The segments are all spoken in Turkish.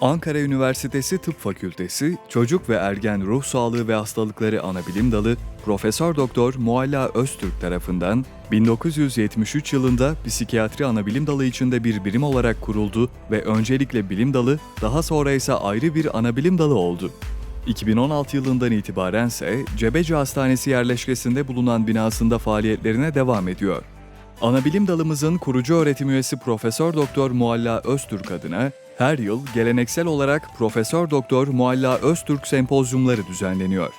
Ankara Üniversitesi Tıp Fakültesi Çocuk ve Ergen Ruh Sağlığı ve Hastalıkları Anabilim Dalı Profesör Doktor Mualla Öztürk tarafından 1973 yılında psikiyatri anabilim dalı içinde bir birim olarak kuruldu ve öncelikle bilim dalı, daha sonra ise ayrı bir anabilim dalı oldu. 2016 yılından itibaren ise Cebeci Hastanesi yerleşkesinde bulunan binasında faaliyetlerine devam ediyor. Anabilim dalımızın kurucu öğretim üyesi Profesör Doktor Mualla Öztürk adına her yıl geleneksel olarak Profesör Doktor Mualla Öztürk sempozyumları düzenleniyor.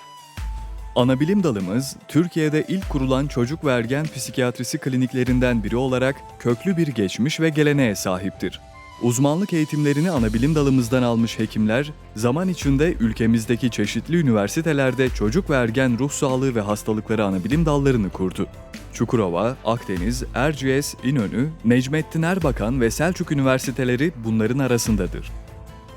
Anabilim dalımız, Türkiye'de ilk kurulan çocuk ve ergen psikiyatrisi kliniklerinden biri olarak köklü bir geçmiş ve geleneğe sahiptir. Uzmanlık eğitimlerini anabilim dalımızdan almış hekimler, zaman içinde ülkemizdeki çeşitli üniversitelerde çocuk ve ergen ruh sağlığı ve hastalıkları anabilim dallarını kurdu. Çukurova, Akdeniz, Erciyes, İnönü, Necmettin Erbakan ve Selçuk Üniversiteleri bunların arasındadır.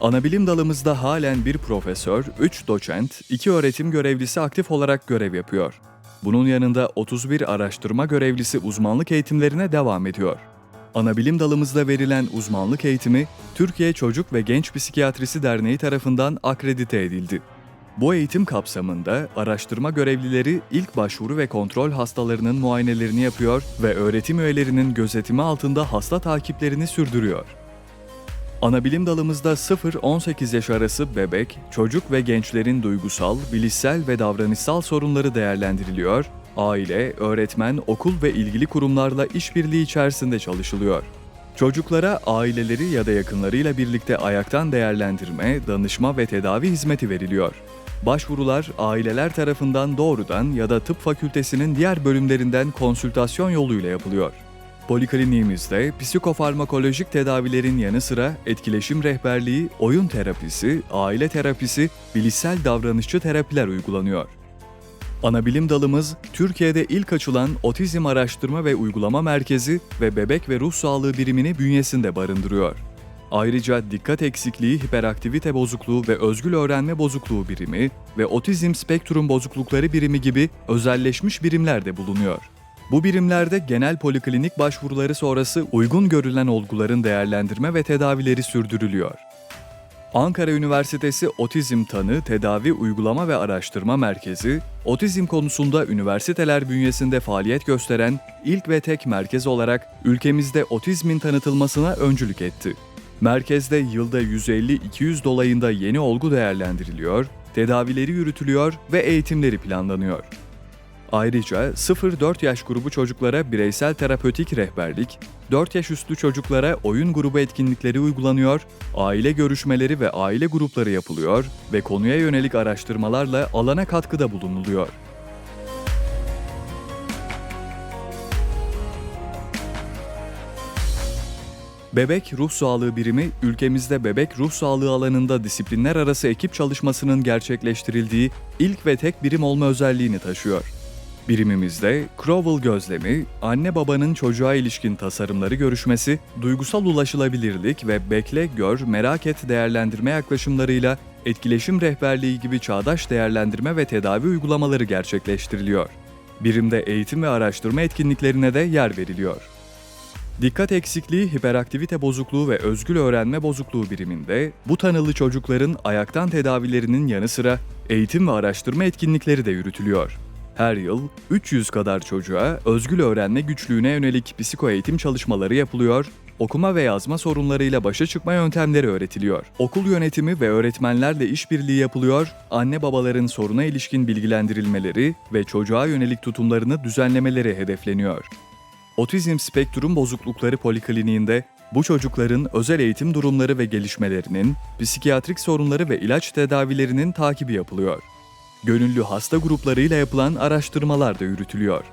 Anabilim dalımızda halen bir profesör, 3 doçent, 2 öğretim görevlisi aktif olarak görev yapıyor. Bunun yanında 31 araştırma görevlisi uzmanlık eğitimlerine devam ediyor. Anabilim dalımızda verilen uzmanlık eğitimi Türkiye Çocuk ve Genç Psikiyatrisi Derneği tarafından akredite edildi. Bu eğitim kapsamında araştırma görevlileri ilk başvuru ve kontrol hastalarının muayenelerini yapıyor ve öğretim üyelerinin gözetimi altında hasta takiplerini sürdürüyor. Anabilim dalımızda 0-18 yaş arası bebek, çocuk ve gençlerin duygusal, bilişsel ve davranışsal sorunları değerlendiriliyor, aile, öğretmen, okul ve ilgili kurumlarla işbirliği içerisinde çalışılıyor. Çocuklara aileleri ya da yakınlarıyla birlikte ayaktan değerlendirme, danışma ve tedavi hizmeti veriliyor. Başvurular aileler tarafından doğrudan ya da tıp fakültesinin diğer bölümlerinden konsültasyon yoluyla yapılıyor. Polikliniğimizde psikofarmakolojik tedavilerin yanı sıra etkileşim rehberliği, oyun terapisi, aile terapisi, bilişsel davranışçı terapiler uygulanıyor. Anabilim dalımız, Türkiye'de ilk açılan Otizm Araştırma ve Uygulama Merkezi ve Bebek ve Ruh Sağlığı birimini bünyesinde barındırıyor. Ayrıca dikkat eksikliği, hiperaktivite bozukluğu ve özgül öğrenme bozukluğu birimi ve otizm spektrum bozuklukları birimi gibi özelleşmiş birimler de bulunuyor. Bu birimlerde genel poliklinik başvuruları sonrası uygun görülen olguların değerlendirme ve tedavileri sürdürülüyor. Ankara Üniversitesi Otizm Tanı Tedavi Uygulama ve Araştırma Merkezi, otizm konusunda üniversiteler bünyesinde faaliyet gösteren ilk ve tek merkez olarak ülkemizde otizmin tanıtılmasına öncülük etti. Merkezde yılda 150-200 dolayında yeni olgu değerlendiriliyor, tedavileri yürütülüyor ve eğitimleri planlanıyor. Ayrıca 0-4 yaş grubu çocuklara bireysel terapötik rehberlik, 4 yaş üstü çocuklara oyun grubu etkinlikleri uygulanıyor, aile görüşmeleri ve aile grupları yapılıyor ve konuya yönelik araştırmalarla alana katkıda bulunuluyor. Bebek Ruh Sağlığı Birimi, ülkemizde bebek ruh sağlığı alanında disiplinler arası ekip çalışmasının gerçekleştirildiği ilk ve tek birim olma özelliğini taşıyor. Birimimizde Crowell gözlemi, anne babanın çocuğa ilişkin tasarımları görüşmesi, duygusal ulaşılabilirlik ve bekle, gör, merak et değerlendirme yaklaşımlarıyla etkileşim rehberliği gibi çağdaş değerlendirme ve tedavi uygulamaları gerçekleştiriliyor. Birimde eğitim ve araştırma etkinliklerine de yer veriliyor. Dikkat eksikliği, hiperaktivite bozukluğu ve özgül öğrenme bozukluğu biriminde bu tanılı çocukların ayaktan tedavilerinin yanı sıra eğitim ve araştırma etkinlikleri de yürütülüyor. Her yıl 300 kadar çocuğa özgül öğrenme güçlüğüne yönelik psikoeğitim çalışmaları yapılıyor, okuma ve yazma sorunlarıyla başa çıkma yöntemleri öğretiliyor. Okul yönetimi ve öğretmenlerle işbirliği yapılıyor, anne babaların soruna ilişkin bilgilendirilmeleri ve çocuğa yönelik tutumlarını düzenlemeleri hedefleniyor. Otizm Spektrum Bozuklukları Polikliniğinde bu çocukların özel eğitim durumları ve gelişmelerinin, psikiyatrik sorunları ve ilaç tedavilerinin takibi yapılıyor. Gönüllü hasta gruplarıyla yapılan araştırmalar da yürütülüyor.